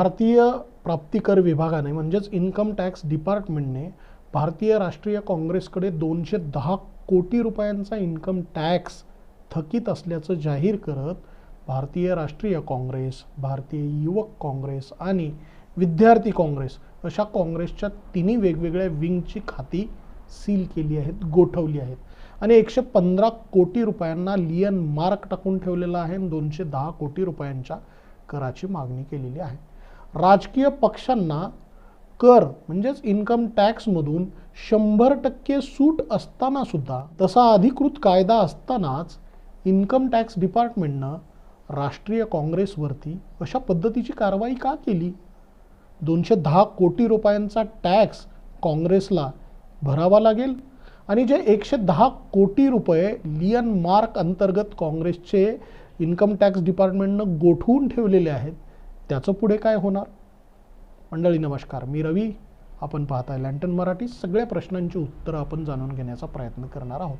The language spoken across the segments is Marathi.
भारतीय प्राप्तिकर विभागाने म्हणजेच इन्कम टॅक्स डिपार्टमेंटने भारतीय राष्ट्रीय काँग्रेसकडे दोनशे दहा कोटी रुपयांचा इन्कम टॅक्स थकीत असल्याचं जाहीर करत भारतीय राष्ट्रीय काँग्रेस भारतीय युवक काँग्रेस आणि विद्यार्थी काँग्रेस अशा काँग्रेसच्या तिन्ही वेगवेगळ्या विंगची खाती सील केली आहेत गोठवली आहेत. आणि एकशे पंधरा कोटी रुपयांना लियन मार्क टाकून ठेवलेला आहे आणि दोनशे दहा कोटी रुपयांच्या कराची मागणी केलेली आहे. राजकीय पक्षांना कर म्हणजेच इन्कम टॅक्समधून शंभर टक्के सूट असताना सुद्धा तसा अधिकृत कायदा असतानाच इन्कम टॅक्स डिपार्टमेंटनं राष्ट्रीय काँग्रेसवरती अशा पद्धतीची कारवाई का केली? दोनशे दहा कोटी रुपयांचा टॅक्स काँग्रेसला भरावा लागेल? आणि जे एकशे दहा कोटी रुपये लियन मार्क अंतर्गत काँग्रेसचे इन्कम टॅक्स डिपार्टमेंटनं गोठवून ठेवलेले आहेत त्याचं पुढे काय होणार? मंडळी नमस्कार. मी रवी. आपण पाहताय लँटन मराठी. सगळ्या प्रश्नांची उत्तरं आपण जाणून घेण्याचा प्रयत्न करणार आहोत.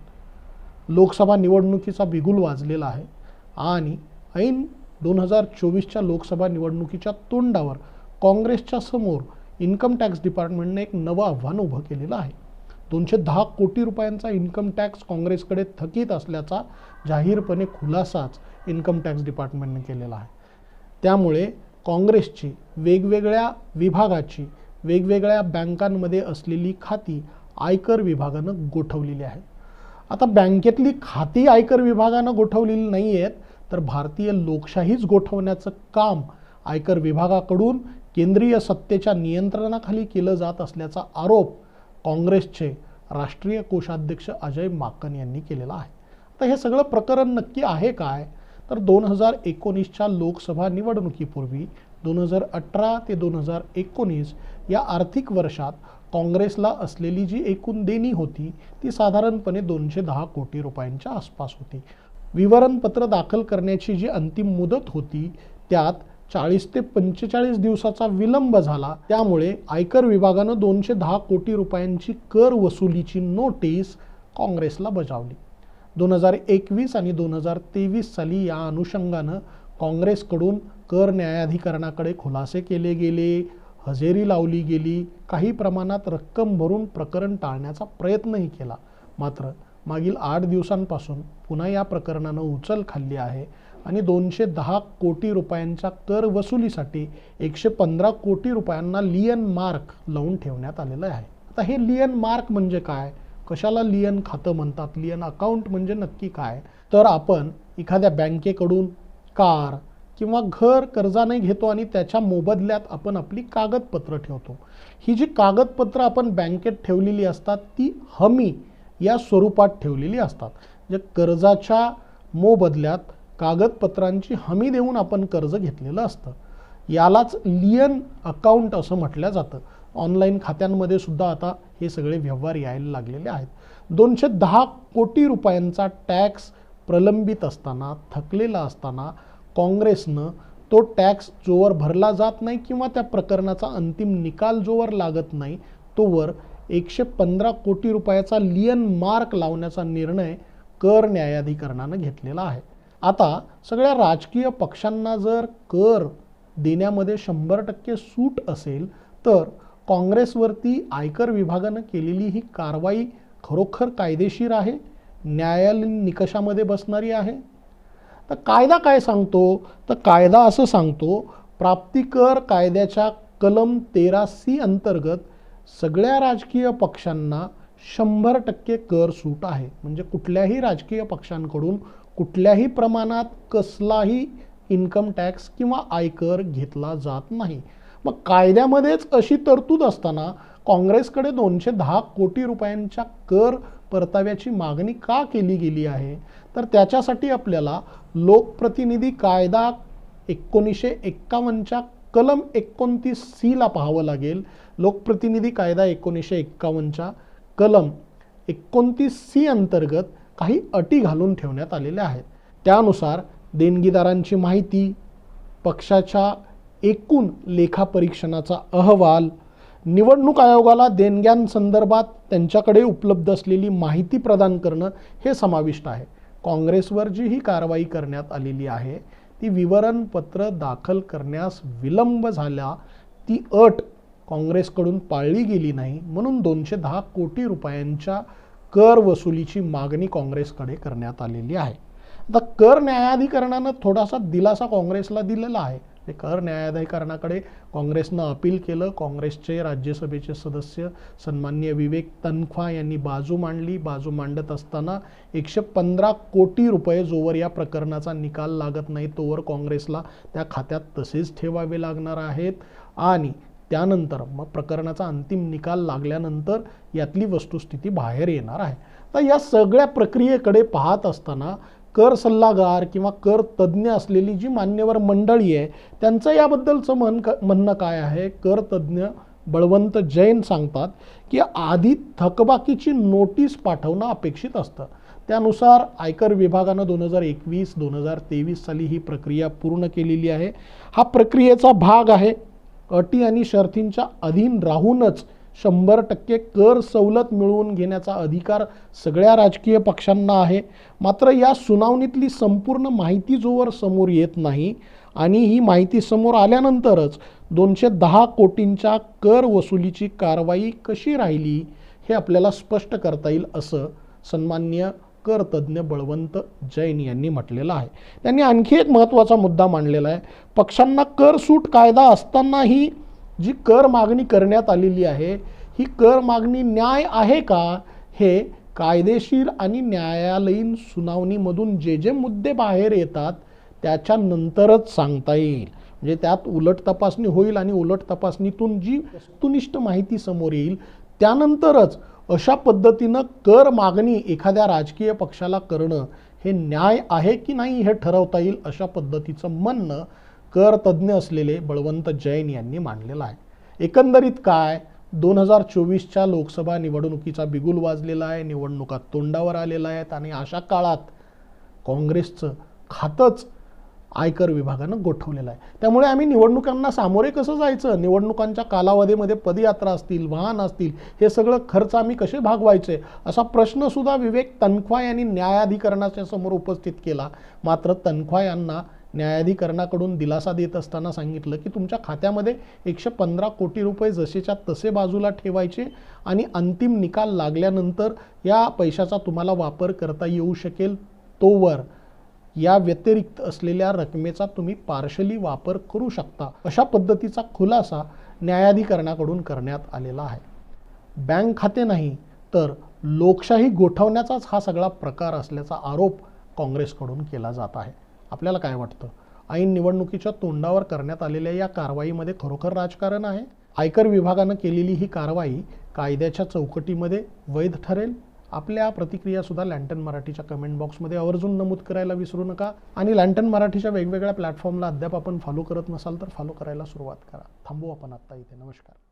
लोकसभा निवडणुकीचा बिगुल वाजलेला आहे आणि ऐन दोन हजार चोवीसच्या लोकसभा निवडणुकीच्या तोंडावर काँग्रेसच्या समोर इन्कम टॅक्स डिपार्टमेंटने एक नवं आव्हान उभं केलेलं आहे. दोनशे दहा कोटी रुपयांचा इन्कम टॅक्स काँग्रेसकडे थकीत असल्याचा जाहीरपणे खुलासाच इन्कम टॅक्स डिपार्टमेंटने केलेला आहे. त्यामुळे काँग्रेसची वेगवेगळ्या विभागाची वेगवेगळ्या बँकांमध्ये असलेली खाती आयकर विभागानं गोठवलेली आहेत. आता बँकेतली खाती आयकर विभागानं गोठवलेली नाही आहेत तर भारतीय लोकशाहीच गोठवण्याचं काम आयकर विभागाकडून केंद्रीय सत्तेच्या नियंत्रणाखाली केलं जात असल्याचा आरोप काँग्रेसचे राष्ट्रीय कोषाध्यक्ष अजय माकन यांनी केलेला आहे. आता हे सगळं प्रकरण नक्की आहे काय? तर दोन हजार एकोणीसच्या लोकसभा निवडणुकीपूर्वी दोन हजार अठरा ते दोन हजार एकोणीस या आर्थिक वर्षात काँग्रेसला असलेली जी एकूण देणी होती ती साधारणपणे दोनशे दहा कोटी रुपयांच्या आसपास होती. विवरणपत्र दाखल करण्याची जी अंतिम मुदत होती त्यात चाळीस ते पंचेचाळीस दिवसाचा विलंब झाला. त्यामुळे आयकर विभागानं दोनशे दहा कोटी रुपयांची कर वसुलीची नोटीस काँग्रेसला बजावली. दोन हजार एकवीस आणि दोन हजार तेवीस साली या अनुषंगानं काँग्रेसकडून कर न्यायाधिकरणाकडे खुलासे केले गेले हजेरी लावली गेली काही प्रमाणात रक्कम भरून प्रकरण टाळण्याचा प्रयत्नही केला. मात्र मागील आठ दिवसांपासून पुन्हा या प्रकरणानं उचल खाल्ली आहे आणि दोनशे दहा कोटी रुपयांच्या कर वसुलीसाठी एकशे पंधरा कोटी रुपयांना लियन मार्क लावून ठेवण्यात आलेलं आहे. आता हे लियन मार्क म्हणजे काय? कशाला लियन खातं म्हणतात? लियन अकाउंट म्हणजे नक्की काय? तर आपण एखाद्या बँकेकडून कार किंवा घर कर्जाने घेतो आणि त्याच्या मोबदल्यात आपण आपली कागदपत्र ठेवतो. ही जी कागदपत्र आपण बँकेत ठेवलेली असतात ती हमी या स्वरूपात ठेवलेली असतात. जे कर्जाच्या मोबदल्यात कागदपत्रांची हमी देऊन आपण कर्ज घेतलेलं असतं. यालाच लियन अकाउंट असं म्हटलं जातं. ऑनलाईन खात्यांमध्ये सुद्धा आता हे सगळे व्यवहार यायला लागलेले आहेत. दोनशे दहा कोटी रुपयांचा टॅक्स प्रलंबित असताना थकलेला असताना काँग्रेसनं तो टॅक्स जोवर भरला जात नाही किंवा त्या प्रकरणाचा अंतिम निकाल जोवर लागत नाही तोवर एकशे पंधरा कोटी रुपयाचा लियन मार्क लावण्याचा निर्णय कर न्यायाधिकरणानं घेतलेला आहे. आता सगळ्या राजकीय पक्षांना जर कर देण्यामध्ये शंभर टक्के सूट असेल तर काँग्रेसवरती आयकर विभागानं केलेली ही कारवाई खरोखर कायदेशीर आहे न्यायालयीन निकषामध्ये बसणारी आहे. तर कायदा काय सांगतो? तर कायदा असं सांगतो प्राप्तिकर कायद्याच्या कलम तेरा सी अंतर्गत सगळ्या राजकीय पक्षांना शंभर टक्के कर सूट आहे. म्हणजे कुठल्याही राजकीय पक्षांकडून कुठल्याही प्रमाणात कसलाही इन्कम टॅक्स किंवा आयकर घेतला जात नाही. मग कायद्यामध्येच अशी तरतूद असताना काँग्रेसकडे दोनशे दहा कोटी रुपयांच्या कर परताव्याची मागणी का केली गेली आहे? तर त्याच्यासाठी आपल्याला लोकप्रतिनिधी कायदा एकोणीसशे एक्कावन्नच्या कलम एकोणतीस सीला पाहावं लागेल. लोकप्रतिनिधी कायदा एकोणीसशे एक्कावन्नच्या कलम एकोणतीस सी अंतर्गत काही अटी घालून ठेवण्यात आलेल्या आहेत. त्यानुसार देणगीदारांची माहिती पक्षाच्या एकूण लेखापरीक्षणाचा अहवाल निवडणूक आयोगाला देणग्यांसंदर्भात त्यांच्याकडे उपलब्ध असलेली माहिती प्रदान करणं हे समाविष्ट आहे. काँग्रेसवर जी ही कारवाई करण्यात आलेली आहे ती विवरणपत्र दाखल करण्यास विलंब झाला ती अट काँग्रेसकडून पाळली गेली नाही म्हणून दोनशे दहा कोटी रुपयांच्या कर वसुलीची मागणी काँग्रेसकडे करण्यात आलेली आहे. आता कर न्यायाधिकरणानं थोडासा दिलासा काँग्रेसला दिलेला आहे. ते कर. न्यायाधिकरणाकडे काँग्रेसनं अपील केलं. काँग्रेसचे राज्यसभेचे सदस्य सन्मान्य विवेक तनख्वा यांनी बाजू मांडली. बाजू मांडत असताना एकशे पंधरा कोटी रुपये जोवर या प्रकरणाचा निकाल लागत नाही तोवर काँग्रेसला त्या खात्यात तसेच ठेवावे लागणार आहेत. आणि त्यानंतर मग प्रकरणाचा अंतिम निकाल लागल्यानंतर यातली वस्तुस्थिती बाहेर येणार आहे. तर या सगळ्या प्रक्रियेकडे पाहत असताना कर सल्लागार किंवा कर तज्ज्ञ असलेली जी मान्यवर मंडळी आहे त्यांचं याबद्दलचं मन क म्हणणं काय आहे? कर तज्ज्ञ बळवंत जैन सांगतात की आधी थकबाकीची नोटीस पाठवणं अपेक्षित असतं. त्यानुसार आयकर विभागानं दोन हजार एकवीस दोन हजार तेवीस साली ही प्रक्रिया पूर्ण केलेली आहे. हा प्रक्रियेचा भाग आहे. अटी आणि शर्थींच्या अधीन राहूनच शंभर टक्के कर सवलत मिळवून घेण्याचा अधिकार सगळ्या राजकीय पक्षांना आहे. मात्र या सुनावणीतली संपूर्ण माहिती जोवर समोर येत नाही आणि ही माहिती समोर आल्यानंतरच दोनशे दहा कोटींच्या कर वसुलीची कारवाई कशी राहिली हे आपल्याला स्पष्ट करता येईल असं सन्मान्य कर बळवंत जैन यांनी म्हटलेलं आहे. त्यांनी आणखी एक महत्त्वाचा मुद्दा मांडलेला आहे. पक्षांना कर सूट कायदा असतानाही जी कर मागणी करण्यात आलेली आहे ही कर मागणी न्याय आहे का? हे कायदेशीर आणि न्यायालयीन सुनावणीमधून जे जे मुद्दे बाहेर येतात त्याच्यानंतरच सांगता येईल. म्हणजे त्यात उलट तपासणी होईल आणि उलट तपासणीतून जी वस्तुनिष्ठ माहिती समोर येईल त्यानंतरच अशा पद्धतीनं कर मागणी एखाद्या राजकीय पक्षाला करणं हे न्याय आहे की नाही हे ठरवता येईल अशा पद्धतीचं म्हणणं कर तज्ज्ञ असलेले बळवंत जैन यांनी मांडलेला आहे. एकंदरीत काय? दोन हजार चोवीसच्या लोकसभा निवडणुकीचा बिगुल वाजलेला आहे निवडणुका तोंडावर आलेल्या आहेत आणि अशा काळात काँग्रेसचं खातंच आयकर विभागानं गोठवलेलं आहे. त्यामुळे आम्ही निवडणुकांना सामोरे कसं जायचं? निवडणुकांच्या कालावधीमध्ये पदयात्रा असतील वाहन असतील हे सगळं खर्च आम्ही कसे भागवायचे? असा प्रश्नसुद्धा विवेक तनख्वा यांनी न्यायाधिकरणाच्या समोर उपस्थित केला. मात्र तनख्वा यांना न्यायाधिकरणाकडून दिलासा देत असताना सांगितलं की तुमच्या खात्यामध्ये एकशे पंधरा कोटी रुपये जसेच्या तसे बाजूला ठेवायचे आणि अंतिम निकाल लागल्यानंतर या पैशाचा तुम्हाला वापर करता येऊ शकेल तोवर. या व्यतिरिक्त असलेल्या रकमेचा तुम्ही पार्शली वापर करू शकता. अशा पद्धतीचा खुलासा न्यायाधिकरणाकडून करण्यात आलेला आहे. बँक खाते नाही तर लोकशाही गोठवण्याचाच हा सगळा प्रकार असल्याचा आरोप काँग्रेसकडून केला जात आहे. आपल्याला काय वाटतं? ऐन निवडणुकीच्या तोंडावर करण्यात आलेल्या या कारवाईमध्ये खरोखर राजकारण आहे? आयकर विभागानं केलेली ही कारवाई कायद्याच्या चौकटीमध्ये वैध ठरेल? आपल्या प्रतिक्रियासुद्धा लँटन मराठीच्या कमेंट बॉक्समध्ये आवर्जून नमूद करायला विसरू नका. आणि लँटन मराठीच्या वेगवेगळ्या प्लॅटफॉर्मला अद्याप आपण फॉलो करत नसाल तर फॉलो करायला सुरुवात करा. थांबू आपण आत्ता इथे. नमस्कार.